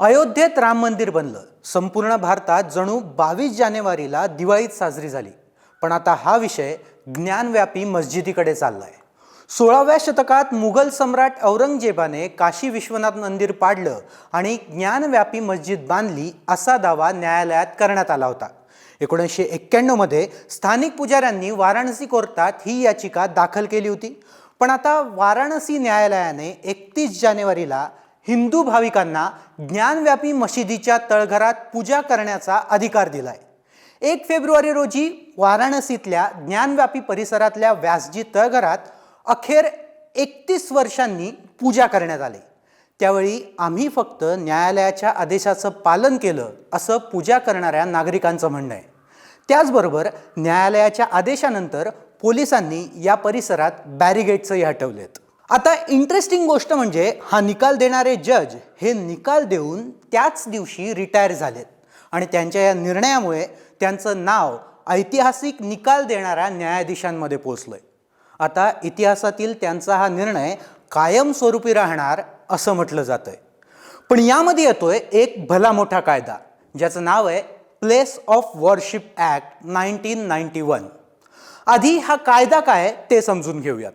अयोध्येत राम मंदिर बनलं. संपूर्ण भारतात जणू बावीस जानेवारीला दिवाळीत साजरी झाली. पण आता हा विषय ज्ञानव्यापी मस्जिदीकडे चाललाय. सोळाव्या शतकात मुघल सम्राट औरंगजेबाने काशी विश्वनाथ मंदिर पाडलं आणि ज्ञानव्यापी मस्जिद बांधली असा दावा न्यायालयात करण्यात आला होता. एकोणीसशे एक्क्याण्णवमध्ये स्थानिक पुजाऱ्यांनी वाराणसी कोर्टात ही याचिका दाखल केली होती. पण आता वाराणसी न्यायालयाने एकतीस जानेवारीला हिंदू भाविकांना ज्ञानव्यापी मशिदीच्या तळघरात पूजा करण्याचा अधिकार दिलाय. एक फेब्रुवारी रोजी वाराणसीतल्या ज्ञानव्यापी परिसरातल्या व्यासजी तळघरात अखेर एकतीस वर्षांनी पूजा करण्यात आली. त्यावेळी आम्ही फक्त न्यायालयाच्या आदेशाचं पालन केलं असं पूजा करणाऱ्या नागरिकांचं म्हणणं आहे. त्याचबरोबर न्यायालयाच्या आदेशानंतर पोलिसांनी या परिसरात बॅरिगेटचंही हटवलेत. आता इंटरेस्टिंग गोष्ट म्हणजे हा निकाल देणारे जज हे निकाल देऊन त्याच दिवशी रिटायर झालेत. आणि त्यांच्या या निर्णयामुळे त्यांचं नाव ऐतिहासिक निकाल देणाऱ्या न्यायाधीशांमध्ये पोचलंय आता इतिहासातील त्यांचा हा निर्णय कायमस्वरूपी राहणार असं म्हटलं जातंय. पण यामध्ये येतोय एक भला मोठा कायदा ज्याचं नाव आहे place of worship act nineteen ninety one आधी हा कायदा काय ते समजून घेऊयात.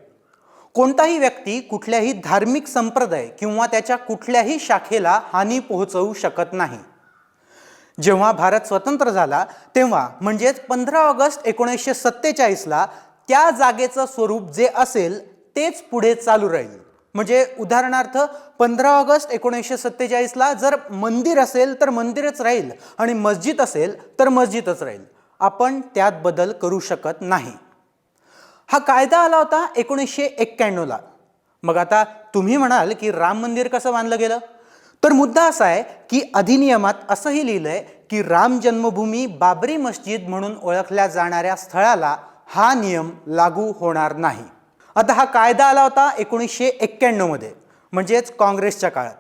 कोणताही व्यक्ती कुठल्याही धार्मिक संप्रदाय किंवा त्याच्या कुठल्याही शाखेला हानी पोहोचवू शकत नाही. जेव्हा भारत स्वतंत्र झाला तेव्हा म्हणजेच पंधरा ऑगस्ट एकोणीसशे सत्तेचाळीसला त्या जागेचं स्वरूप जे असेल तेच पुढे चालू राहील. म्हणजे उदाहरणार्थ पंधरा ऑगस्ट एकोणीसशे सत्तेचाळीसला जर मंदिर असेल तर मंदिरच राहील. आणि मस्जिद असेल तर मस्जिदच राहील. आपण त्यात बदल करू शकत नाही. हा कायदा आला होता एकोणीसशे एक्क्याण्णवला. मग आता तुम्ही म्हणाल की राम मंदिर कसं बांधलं गेलं? तर मुद्दा असा आहे की अधिनियमात असंही लिहिलंय की राम जन्मभूमी बाबरी मस्जिद म्हणून ओळखल्या जाणाऱ्या स्थळाला हा नियम लागू होणार नाही. आता हा कायदा आला होता एकोणीसशे एक्क्याण्णवमध्ये म्हणजेच काँग्रेसच्या काळात.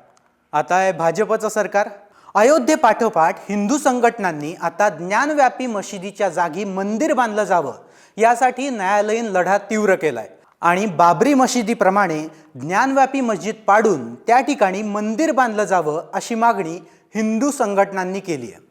आता आहे भाजपचं सरकार. अयोध्येपाठोपाठ हिंदू संघटनांनी आता ज्ञानव्यापी मशिदीच्या जागी मंदिर बांधलं जावं यासाठी न्यायालयीन लढा तीव्र केलाय. आणि बाबरी मशिदीप्रमाणे ज्ञानव्यापी मस्जिद पाडून त्या ठिकाणी मंदिर बांधलं जावं अशी मागणी हिंदू संघटनांनी केली आहे.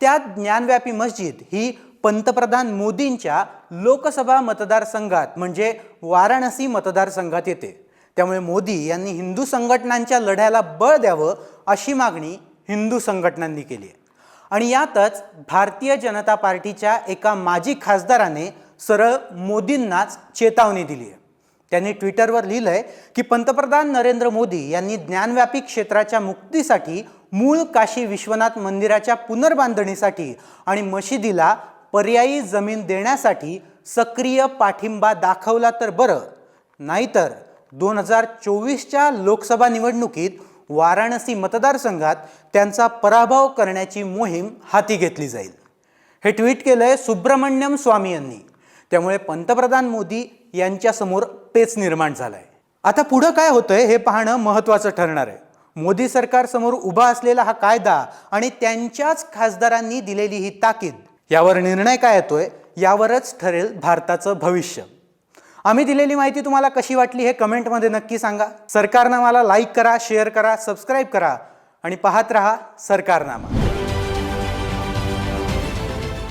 त्यात ज्ञानव्यापी मस्जिद ही पंतप्रधान मोदींच्या लोकसभा मतदारसंघात म्हणजे वाराणसी मतदारसंघात येते. त्यामुळे मोदी यांनी हिंदू संघटनांच्या लढ्याला बळ द्यावं अशी मागणी हिंदू संघटनांनी केली आहे. आणि यातच भारतीय जनता पार्टीच्या एका माजी खासदाराने सरळ मोदींनाच चेतावणी दिली आहे. त्यांनी ट्विटरवर लिहिलं आहे की पंतप्रधान नरेंद्र मोदी यांनी ज्ञानव्यापी क्षेत्राच्या मुक्तीसाठी मूळ काशी विश्वनाथ मंदिराच्या पुनर्बांधणीसाठी आणि मशिदीला पर्यायी जमीन देण्यासाठी सक्रिय पाठिंबा दाखवला तर बरं. नाहीतर दोन हजार चोवीसच्या लोकसभा निवडणुकीत वाराणसी मतदारसंघात त्यांचा पराभव करण्याची मोहीम हाती घेतली जाईल. हे ट्विट केलं आहे सुब्रमण्यम स्वामी यांनी. त्यामुळे पंतप्रधान मोदी यांच्यासमोर पेच निर्माण झालाय. आता पुढं काय होतंय हे पाहणं महत्त्वाचं ठरणार आहे. मोदी सरकारसमोर उभा असलेला हा कायदा आणि त्यांच्याच खासदारांनी दिलेली ही ताकीद यावर निर्णय काय येतोय यावरच ठरेल भारताचं भविष्य. आम्ही दिलेली माहिती तुम्हाला कशी वाटली हे कमेंटमध्ये नक्की सांगा. सरकारनामाला लाईक करा शेअर करा सबस्क्राईब करा आणि पाहत रहा सरकारनामा.